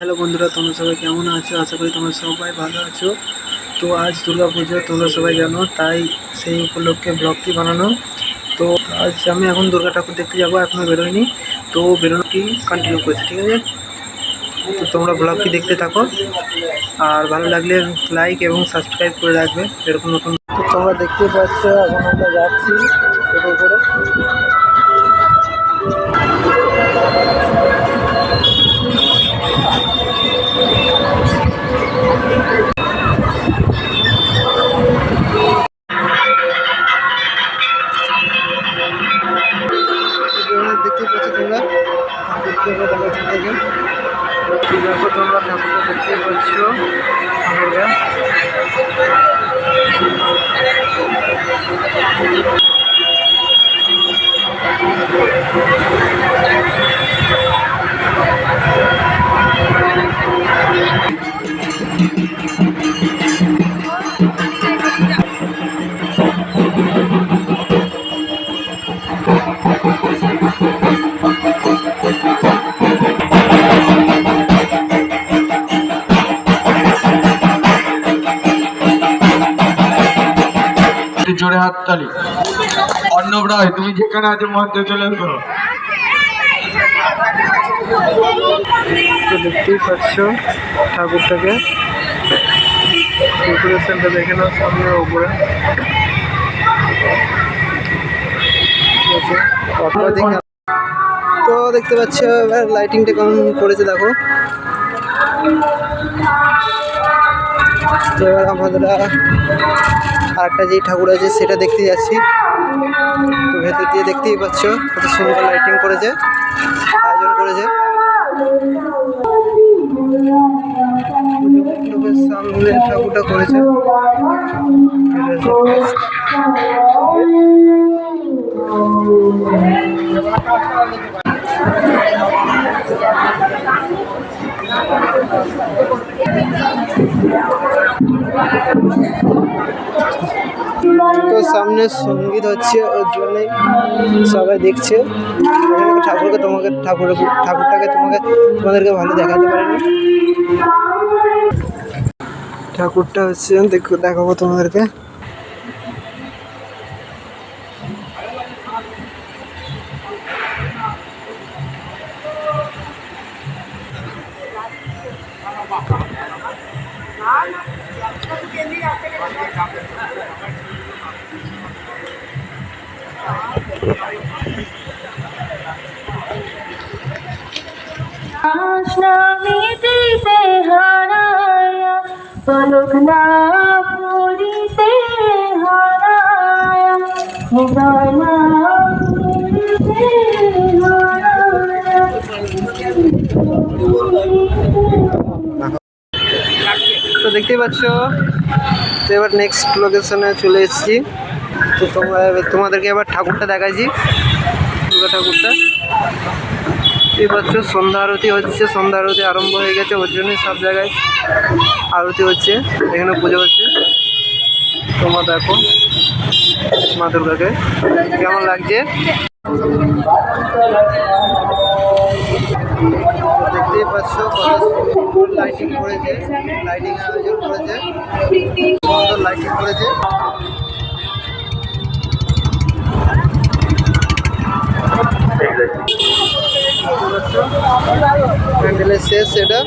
Hello বন্ধুরা, তোমরা সবাই কেমন আছো? আশা করি তোমরা সবাই ভালো আছো। তো আজ দুর্গা পুজো তোমরা সবাই জানো, তাই সেই উপলক্ষে ব্লগটি বানানো। তো আজ আমি এখন দুর্গা ঠাকুর দেখতে যাব এখনও বেরোয়নি তো বেরোনোটি কন্টিনিউ করছি, ঠিক আছে? তো তোমরা ব্লগটি দেখতে থাকো। আর ভালো লাগলে লাইক এবং সাবস্ক্রাইব করে রাখবে, এরকম নতুন তোমরা দেখতে পাচ্ছ, এখন আমরা যাচ্ছি করে। থেকে এই দেখো তোমরা ঠাকুরটা দেখতে পাচ্ছ জোরে হাততালি। অর্ণব রায় তুমি যেখানে আছো মধ্যে চলে এসো। তো দেখতেই পাচ্ছ ঠাকুরটাকে। ডেকোরেশনটা দেখে নাও সামনে ওপরে ঠিক আছে, তারপরে দেখে- তো দেখতে পাচ্ছ এবার লাইটিংটা কেমন করেছে দেখো। তো এবার আমরা আরেকটা যেই ঠাকুর আছে সেটা দেখতে যাচ্ছি। তো ভেতর দিয়ে দেখতেই পাচ্ছ কত সুন্দর লাইটিং করেছে, আয়োজন করেছে। সামনে ঠাকুরটা করেছে। সামনে সংগীত হচ্ছে ওর জন্যে সবাই দেখছে। ঠাকুরকে তোমাকে, ঠাকুর, ঠাকুরটাকে তোমাকে, তোমাদেরকে ভালো দেখাতে পারেনি। ঠাকুরটা হচ্ছে, দেখো, দেখাবো তোমাদেরকে। নামিতে হারায়া পলক না পড়িতে তো দেখতেই পাচ্ছ তো এবার নেক্সট লোকেশনে চলে এসেছি। তো তোমরা তোমাদেরকে এবার ঠাকুরটা দেখাইছি। দুর্গা ঠাকুরটা। এই পাচ্ছ সন্ধ্যা আরতি হচ্ছে। সন্ধ্যা আরতি আরম্ভ হয়ে গেছে। ওর জন্যই সব জায়গায় আরতি হচ্ছে। এখানে পুজো হচ্ছে। তোমরা দেখো মা দুর্গাকে। কেমন লাগছে? দেখতেই পাচ্ছ লাইটিং করেছে। লাইটিং করেছে। সুন্দর লাইটিং করেছে। শেষ এটা